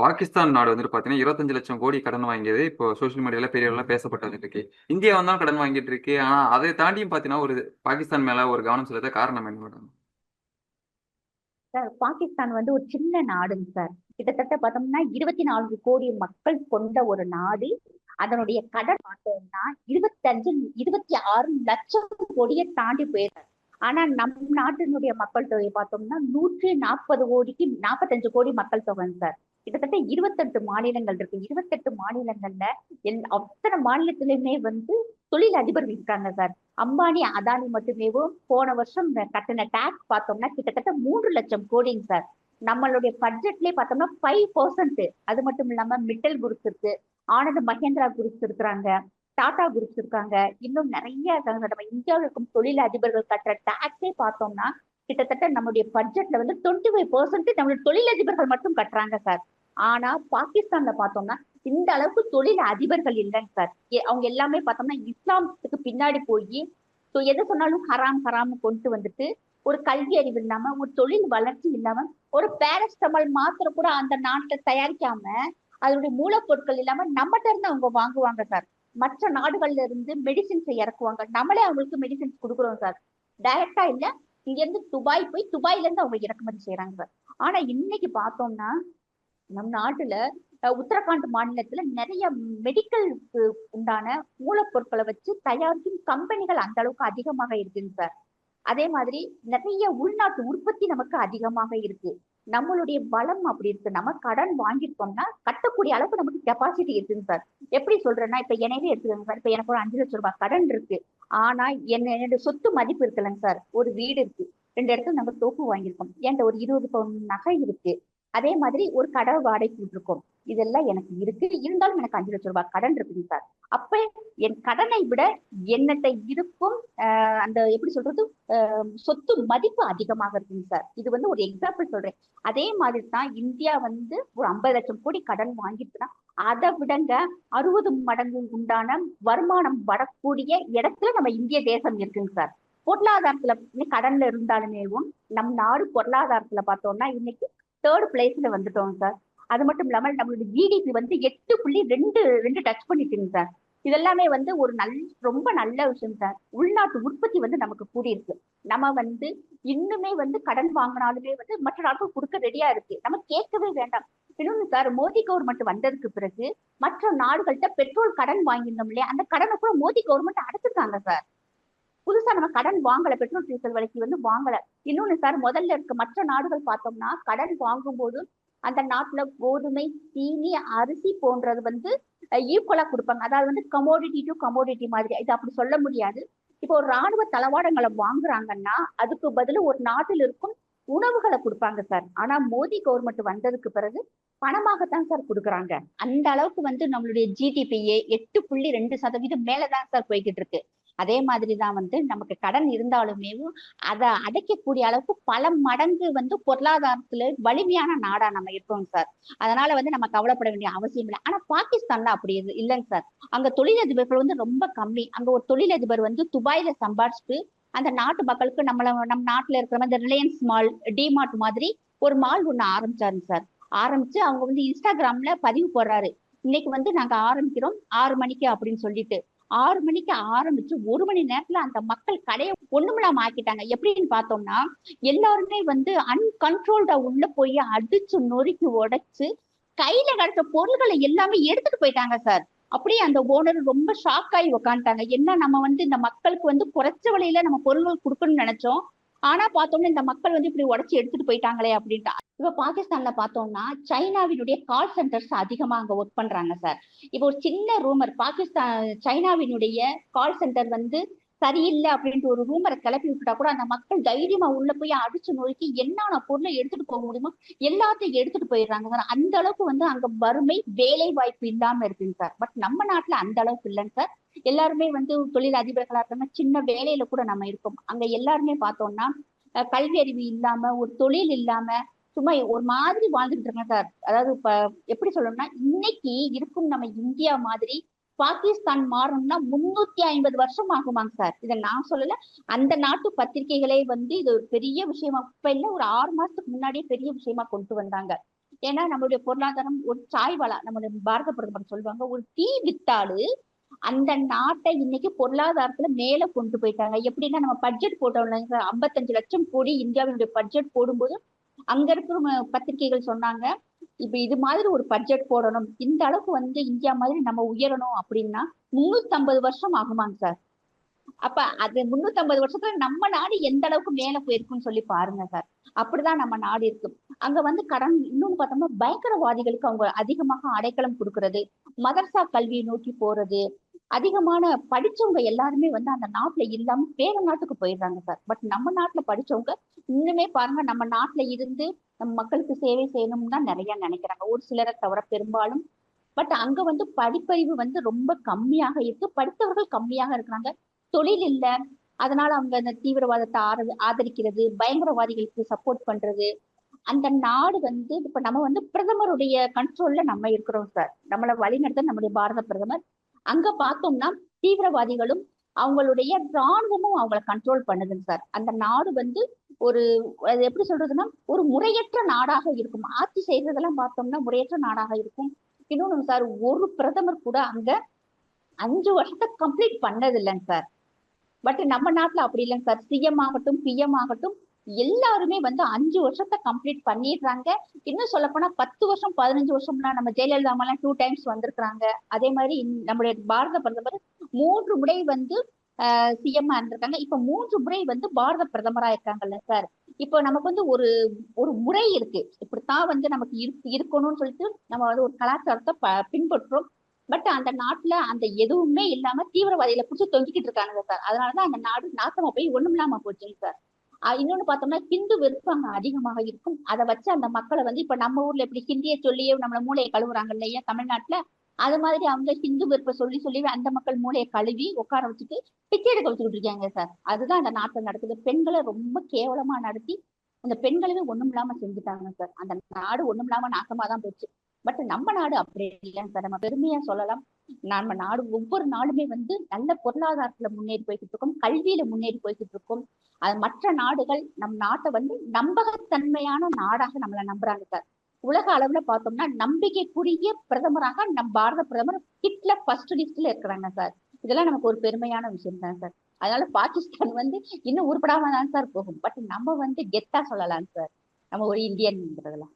பாகிஸ்தான் நாடு வந்துட்டு பாத்தீங்கன்னா இருபத்தஞ்சு லட்சம் கோடி கடன் வாங்கியது. இப்போ சோஷியல் மீடியால பெரிய அளவுல பேசப்பட்டு வந்துட்டு இருக்கு இந்தியா வந்தாலும் கடன் வாங்கிட்டு இருக்கு ஆனா அதை தாண்டியும் பாத்தீங்கன்னா ஒரு பாகிஸ்தான் மேல ஒரு கவனம் செலுத்த காரணம் என்ன மேடம்? சார் பாகிஸ்தான் வந்து ஒரு சின்ன நாடுங்க சார். கிட்டத்தட்ட பார்த்தோம்னா இருபத்தி நான்கு கோடி மக்கள் கொண்ட ஒரு நாடு. அதனுடைய கடன் பார்த்தோம்னா இருபத்தஞ்சு இருபத்தி ஆறு லட்சம் கோடியை தாண்டி போயிருக்காரு ஆனா நம் நாட்டினுடைய மக்கள் தொகை பார்த்தோம்னா நூற்றி நாற்பது கோடிக்கு நாற்பத்தஞ்சு கோடி மக்கள் தொகைங்க சார். கிட்டத்தட்ட இருபத்தெட்டு மாநிலங்கள் இருக்கு. இருபத்தெட்டு மாநிலங்கள்ல எல் அத்தனை மாநிலத்திலுமே வந்து தொழில் அதிபர்கள் இருக்காங்க சார். அம்பானி அதானி மட்டுமேவும் போன வருஷம் இந்த கட்டின டாக்ஸ் பார்த்தோம்னா கிட்டத்தட்ட மூன்று லட்சம் கோடிங்க சார். நம்மளுடைய பட்ஜெட்லயே பார்த்தோம்னா ஃபைவ் பர்சன்ட் அது மட்டும் இல்லாம மிட்டல் குரூப்ஸ் இருக்கு. ஆனந்த மகேந்திரா குரூப்ஸ் இருக்கிறாங்க. டாடா குரூப்ஸ் இருக்காங்க. இன்னும் நிறைய இருக்காங்க நம்ம இந்தியாவில் இருக்கும் தொழில் அதிபர்கள் கட்டுற டேக்ஸே பார்த்தோம்னா கிட்டத்தட்ட நம்மளுடைய பட்ஜெட்ல வந்து டுவெண்ட்டி ஃபைவ் பர்சன்ட் நம்மளுடைய தொழிலதிபர்கள் மட்டும் கட்டுறாங்க சார். ஆனா பாகிஸ்தான்ல பார்த்தோம்னா இந்த அளவுக்கு தொழில் அதிபர்கள் இல்லைங்க சார். எ- அவங்க எல்லாமே பார்த்தோம்னா இஸ்லாமத்துக்கு பின்னாடி போய் ஸோ எதை சொன்னாலும் ஹராம் ஹராம் கொண்டு வந்துட்டு ஒரு கல்வி அறிவு இல்லாம ஒரு தொழில் வளர்ச்சி இல்லாம ஒரு பேரஸ்டமல் மாத்திரை கூட அந்த நாட்டுல தயாரிக்காம அதனுடைய மூலப்பொருட்கள் இல்லாம நம்மகிட்ட இருந்து அவங்க வாங்குவாங்க சார். மற்ற நாடுகள்ல இருந்து மெடிசின்ஸை இறக்குவாங்க. நம்மளே அவங்களுக்கு மெடிசின்ஸ் கொடுக்குறோம் சார். டைரக்டா இல்ல இங்க இருந்து துபாய் போய் துபாயில இருந்து அவங்க இறக்குமதி செய்யறாங்க சார். ஆனா இன்னைக்கு பார்த்தோம்னா நம் நாட்டுல உத்தரகாண்ட் மாநிலத்துல நிறைய மெடிக்கலுக்கு உண்டான மூலப்பொருட்களை வச்சு தயாரிக்கும் கம்பெனிகள் அந்த அளவுக்கு அதிகமாக இருக்குங்க சார் அதே மாதிரி நிறைய உள்நாட்டு உற்பத்தி நமக்கு அதிகமாக இருக்கு. நம்மளுடைய பலம் அப்படி இருக்கு. நம்ம கடன் வாங்கியிருக்கோம்னா கட்டக்கூடிய அளவுக்கு நமக்கு கெப்பாசிட்டி இருக்குங்க சார் எப்படி சொல்றேன்னா இப்ப என்னையே எடுத்துக்கோங்க சார் இப்ப எனக்கு ஒரு அஞ்சு லட்சம் ரூபாய் கடன் இருக்கு. ஆனா என்ன என்னோட சொத்து மதிப்பு இருக்குல்லங்க சார் ஒரு வீடு இருக்கு. ரெண்டு இடத்துல நம்ம தோப்பு வாங்கியிருக்கோம். என்கிட்ட ஒரு இருபது பவுன் நகை இருக்கு. அதே மாதிரி ஒரு கடை வாடகை விட்டுருக்கோம் இதெல்லாம் எனக்கு இருக்கு. இருந்தாலும் எனக்கு அஞ்சு லட்சம் ரூபாய் கடன் இருக்குங்க சார் அப்ப என் கடனை விட என்னட்ட இருக்கும் ஆஹ் அந்த எப்படி சொல்றது சொத்து மதிப்பு அதிகமாக இருக்குங்க சார் இது வந்து ஒரு எக்ஸாம்பிள் சொல்றேன். அதே மாதிரி தான் இந்தியா வந்து ஒரு ஐம்பது லட்சம் கோடி கடன் வாங்கிட்டுனா அதை விடங்க அறுபது மடங்கு உண்டான வருமானம் வரக்கூடிய இடத்துல நம்ம இந்திய தேசம் இருக்குங்க சார். பொருளாதாரத்துல கடன்ல இருந்தாலுமேவும் நம் நாடு பொருளாதாரத்துல பார்த்தோம்னா இன்னைக்கு தேர்ட் பிளேஸ்ல வந்துட்டோம் சார் அது மட்டும் இல்லாமல் நம்மளுடைய ஜிடிபி வந்து எட்டு புள்ளி ரெண்டு ரெண்டு டச் பண்ணிட்டுங்க சார் இதெல்லாமே வந்து ஒரு நல் ரொம்ப நல்ல விஷயம் சார் உள்நாட்டு உற்பத்தி வந்து நமக்கு கூடியிருக்கு. நம்ம வந்து இன்னுமே வந்து கடன் வாங்கினாலுமே வந்து மற்ற நாட்கள் கொடுக்க ரெடியா இருக்கு. நம்ம கேட்கவே வேண்டாம். இன்னொன்று சார் மோடி கவர்மெண்ட் வந்ததுக்கு பிறகு மற்ற நாடுகள்கிட்ட பெட்ரோல் கடன் வாங்கியிருந்தோம் இல்லையா? அந்த கடனை கூட மோடி கவர்மெண்ட் அடைச்சிருக்காங்க சார் புதுசா நம்ம கடன் வாங்கல பெட்ரோல் டீசல் விலைக்கு வந்து வாங்கல. இன்னொன்னு சார் முதல்ல இருக்க மற்ற நாடுகள் பார்த்தோம்னா கடன் வாங்கும்போது அந்த நாட்டுல கோதுமை சீனி அரிசி போன்றது வந்து ஈக்குவலா கொடுப்பாங்க. அதாவது வந்து கமோடிட்டி டு கமோடிட்டி மாதிரி. இது அப்படி சொல்ல முடியாது. இப்போ ஒரு ராணுவ தளவாடங்களை வாங்குறாங்கன்னா அதுக்கு பதிலா ஒரு நாட்டில் இருக்கும் உணவுகளை கொடுப்பாங்க சார் ஆனா மோடி கவர்மெண்ட் வந்ததுக்கு பிறகு பணமாகத்தான் சார் கொடுக்குறாங்க. அந்த அளவுக்கு வந்து நம்மளுடைய ஜிடிபியே எட்டு புள்ளி ரெண்டு சதவீதம் மேலதான் சார் போய்கிட்டு இருக்கு. அதே மாதிரிதான் வந்து நமக்கு கடன் இருந்தாலுமே அதை அடைக்கக்கூடிய அளவுக்கு பல மடங்கு வந்து பொருளாதாரத்துல வலிமையான நாடா நம்ம இருக்கோம் சார் அதனால வந்து நம்ம கவலைப்பட வேண்டிய அவசியம் இல்லை. ஆனா பாகிஸ்தான்ல அப்படி இது இல்லைங்க சார் அங்க தொழிலதிபர்கள் வந்து ரொம்ப கம்மி. அங்க ஒரு தொழிலதிபர் வந்து துபாயில சம்பாதிச்சுட்டு அந்த நாட்டு மக்களுக்கு நம்மள நம்ம நாட்டுல இருக்கிற மாதிரி இந்த ரிலையன்ஸ் மால் டிமார்ட் மாதிரி ஒரு மால் ஒண்ணு ஆரம்பிச்சாருங்க சார் ஆரம்பிச்சு அவங்க வந்து இன்ஸ்டாகிராம்ல பதிவு போடுறாரு. இன்னைக்கு வந்து நாங்க ஆரம்பிக்கிறோம் ஆறு மணிக்கு அப்படின்னு சொல்லிட்டு. ஆறு மணிக்கு ஆரம்பிச்சு ஒரு மணி நேரத்துல அந்த மக்கள் கடையை ஒண்ணுமில்லாம ஆக்கிட்டாங்க. எப்படின்னு பார்த்தோம்னா எல்லாருமே வந்து அன்கன்ட்ரோல்டா உள்ள போய் அடிச்சு நொறுக்கி உடைச்சு கையில கிடைச்ச பொருள்களை எல்லாமே எடுத்துட்டு போயிட்டாங்க சார். அப்படியே அந்த ஓனர் ரொம்ப ஷாக் ஆகி உக்காந்துட்டாங்க. என்ன நம்ம வந்து இந்த மக்களுக்கு வந்து குறைச்ச விலையில நம்ம பொருள்கள் கொடுக்கணும்னு நினைச்சோம். ஆனா பார்த்தோம்னா இந்த மக்கள் வந்து இப்படி உடச்சி எடுத்துட்டு போயிட்டாங்களே அப்படின்ட்டு. இப்ப பாகிஸ்தான்ல பார்த்தோம்னா சைனாவினுடைய கால் சென்டர்ஸ் அதிகமா அங்க ஒர்க் பண்றாங்க சார் இப்போ ஒரு சின்ன ரூமர் பாகிஸ்தான் சைனாவினுடைய கால் சென்டர் வந்து சரியில்லை அப்படின்ட்டு ஒரு ரூமரை கிளப்பி விட்டுட்டா கூட அந்த மக்கள் தைரியமா உள்ள போய் அடிச்சு நோக்கி என்னென்ன பொருளை எடுத்துட்டு போக முடியுமோ எல்லாத்தையும் எடுத்துட்டு போயிடுறாங்க சார் அந்த அளவுக்கு வந்து அங்க வறுமை வேலை வாய்ப்பு இல்லாம இருக்குங்க சார் பட் நம்ம நாட்டுல அந்த அளவுக்கு இல்லைங்க சார் எல்லாருமே வந்து தொழில் அதிபர்களா இருக்காங்க சின்ன வேலையில கூட நம்ம இருக்கோம். அங்க எல்லாருமே பார்த்தோம்னா கல்வி அறிவு இல்லாம ஒரு தொழில் இல்லாம சும்மா ஒரு மாதிரி வாழ்ந்துட்டு இருக்காங்க சார் அதாவது இப்ப எப்படி சொல்லணும்னா இன்னைக்கு இருக்கும் நம்ம இந்தியா மாதிரி பாகிஸ்தான் மாறணும்னா முன்னூத்தி ஐம்பது வருஷம் ஆகுமாங்க சார். இதை நான் சொல்லல. அந்த நாட்டு பத்திரிகைகளே வந்து இது ஒரு பெரிய விஷயமா இப்ப இல்ல ஒரு ஆறு மாசத்துக்கு முன்னாடியே பெரிய விஷயமா கொண்டு வந்தாங்க. ஏன்னா நம்மளுடைய பொருளாதாரம் ஒரு சாய்வாளா நம்மளுடைய பாரத பிரதமர் சொல்லுவாங்க ஒரு தீ வித்தாலு அந்த நாட்டை இன்னைக்கு பொருளாதாரத்துல மேல கொண்டு போயிட்டாங்க. எப்படின்னா நம்ம பட்ஜெட் போட்டோம் ஐம்பத்தஞ்சு லட்சம் கோடி இந்தியாவினுடைய பட்ஜெட் போடும்போது அங்க இருக்கிற பத்திரிகைகள் சொன்னாங்க இப்ப இது மாதிரி ஒரு பட்ஜெட் போடணும். இந்த அளவுக்கு வந்து இந்தியா மாதிரி நம்ம உயரணும் அப்படின்னா முன்னூத்தி ஐம்பது வருஷம் ஆகுமாங்க சார். அப்ப அது முன்னூத்தி ஐம்பது வருஷத்துல நம்ம நாடு எந்த அளவுக்கு மேல போயிருக்குன்னு சொல்லி பாருங்க சார். அப்படிதான் நம்ம நாடு இருக்கு. அங்க வந்து கடன் இன்னொன்னு பார்த்தோம்னா பயங்கரவாதிகளுக்கு அவங்க அதிகமாக அடைக்கலம் கொடுக்கறது. மதர்சா கல்வியை நோக்கி போறது. அதிகமான படிச்சவங்க எல்லாருமே வந்து அந்த நாட்டுல இல்லாம வேற நாட்டுக்கு போயிடுறாங்க சார். பட் நம்ம நாட்டுல படிச்சவங்க இன்னுமே பாருங்க நம்ம நாட்டுல இருந்து நம்ம மக்களுக்கு சேவை செய்யணும்னு தான் நிறைய நினைக்கிறாங்க. ஒரு சிலரை தவிர பெரும்பாலும். பட் அங்க வந்து படிப்பறிவு வந்து ரொம்ப கம்மியாக இருக்கு. படித்தவர்கள் கம்மியாக இருக்கிறாங்க. தொழில் இல்ல. அதனால அவங்க அந்த தீவிரவாதத்தை ஆர ஆதரிக்கிறது பயங்கரவாதிகளுக்கு சப்போர்ட் பண்றது. அந்த நாடு வந்து இப்ப நம்ம வந்து பிரதமருடைய கண்ட்ரோல்ல நம்ம இருக்கிறோம் சார். நம்மளை வழிநடத்த நம்முடைய பாரத பிரதமர் அங்க பார்த்தோம்னா தீவிரவாதிகளும் அவங்களுடைய ராணுவமும் அவங்கள கண்ட்ரோல் பண்ணுதுங்க சார் அந்த நாடு வந்து ஒரு அது எப்படி சொல்றதுன்னா ஒரு முறையற்ற நாடாக இருக்கும். ஆட்சி செய்யறதெல்லாம் பார்த்தோம்னா முறையற்ற நாடாக இருக்கும். இன்னொன்னு சார் ஒரு பிரதமர் கூட அங்க அஞ்சு வருஷத்தை கம்ப்ளீட் பண்ணது இல்லைங்க சார் பட் நம்ம நாட்டுல அப்படி இல்லைங்க சார் சிஎம் ஆகட்டும் பிஎம் ஆகட்டும் எல்லாருமே வந்து அஞ்சு வருஷத்தை கம்ப்ளீட் பண்ணிடுறாங்க. இன்னும் சொல்ல போனா பத்து வருஷம் பதினஞ்சு வருஷம்னா நம்ம ஜெயலலிதா எல்லாம் டூ டைம்ஸ் வந்திருக்கிறாங்க. அதே மாதிரி நம்முடைய பாரத பிரதமர் மூன்று முறை வந்து சிஎம்மா இருந்திருக்காங்க. இப்ப மூன்று முறை வந்து பாரத பிரதமரா இருக்காங்கல்ல சார் இப்போ நமக்கு வந்து ஒரு ஒரு முறை இருக்கு. இப்படித்தான் வந்து நமக்கு இருக்கணும்னு சொல்லிட்டு நம்ம வந்து ஒரு கலாச்சாரத்தை பின்பற்றோம் பின்பற்றுறோம். பட் அந்த நாட்டுல அந்த எதுவுமே இல்லாம தீவிரவாதிகளை புடிச்சு தொங்கிக்கிட்டு இருக்காங்க சார் அதனாலதான் அந்த நாடு நாசமா போய் ஒண்ணும் இல்லாம போச்சுங்க சார் இன்னொன்னு பார்த்தோம்னா ஹிந்து வெறுப்பு அங்க அதிகமாக இருக்கும். அதை வச்சு அந்த மக்களை வந்து இப்ப நம்ம ஊர்ல எப்படி ஹிந்தியை சொல்லியே நம்மள மூளையை கழுவுறாங்க இல்லையா தமிழ்நாட்டுல? அது மாதிரி அவங்க ஹிந்து வெறுப்பை சொல்லி சொல்லி அந்த மக்கள் மூளையை கழுவி உட்கார வச்சுட்டு பிச்சை எடுக்க வச்சுக்கிட்டு இருக்காங்க சார். அதுதான் அந்த நாட்டில் நடக்குது. பெண்களை ரொம்ப கேவலமா நடத்தி அந்த பெண்களுமே ஒண்ணும் இல்லாம செஞ்சுட்டாங்க சார். அந்த நாடு ஒண்ணும் இல்லாம நாசமா தான் போச்சு. பட் நம்ம நாடு அப்படி இல்லைன்னு சார். நம்ம பெருமையா சொல்லலாம். நம்ம நாடு ஒவ்வொரு நாளுமே வந்து நல்ல பொருளாதாரத்துல முன்னேறி போய்கிட்டு இருக்கோம். கல்வியில முன்னேறி போய்கிட்டு இருக்கோம். அது மற்ற நாடுகள் நம் நாட்டை வந்து நம்பகத்தன்மையான நாடாக நம்மளை நம்புறாங்க சார். உலக அளவுல பார்த்தோம்னா நம்பிக்கைக்குரிய பிரதமராக நம் பாரத பிரதமர் ஹிட்ல ஃபர்ஸ்ட் லிஸ்ட்ல இருக்கிறாங்க சார். இதெல்லாம் நமக்கு ஒரு பெருமையான விஷயம் தான் சார். அதனால பாகிஸ்தான் வந்து இன்னும் உருப்படாம தான் சார் போகும். பட் நம்ம வந்து கெத்தா சொல்லலாம் சார். நம்ம ஒரு இந்தியன்ன்றதுல